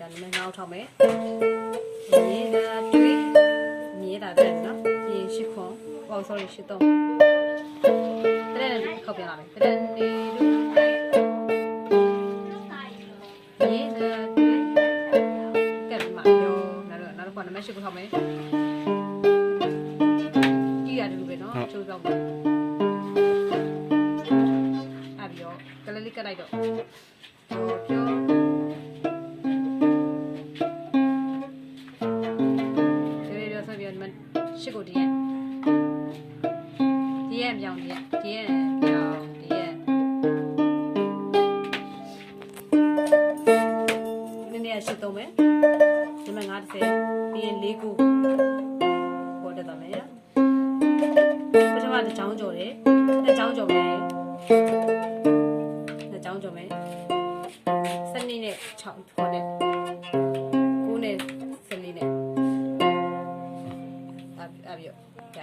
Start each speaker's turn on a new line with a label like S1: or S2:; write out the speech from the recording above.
S1: ကနည်းနည်းငေါက်ထောက်မယ်မြင်းတာတွေးမြင်းတာတဲ့နော်ပြီးရင်ရှစ်ခွန်ဟော sorry ရှစ်သုံးတဲ့ခောက်ပြန်လာမယ်တဲ့နေတို့မြင်းတာတွေးကဲမှာရောနောက်တော့နောက်တော့နံပါတ်ရှစ်ကိုထောက်မယ်ကြည့်ရတယ်လို့ပဲနော်ချိုးဆောင်တယ်အပြီးတော့ကလေးလေးကတ်လိုက်တော့ပြောပြော ရှစ်ကိုတည်းရဲ့တည်းရဲ့ပြောင်းတည်းရဲ့တည်းရဲ့ပြောင်းတည်းရဲ့နည်းနည်းရှစ်သုံးမယ်နံပါတ်50ပြီးရင်4ခုပေါ်တက်တော့မယ်ပထမတစ်ချောင်းကြော်တယ်တစ်ချောင်းကြော်မယ်တစ်ချောင်းကြော်မယ်စနစ်နဲ့6ခေါ်နဲ့9 နဲ့14နဲ့အပ်အပ်ပြီးတော့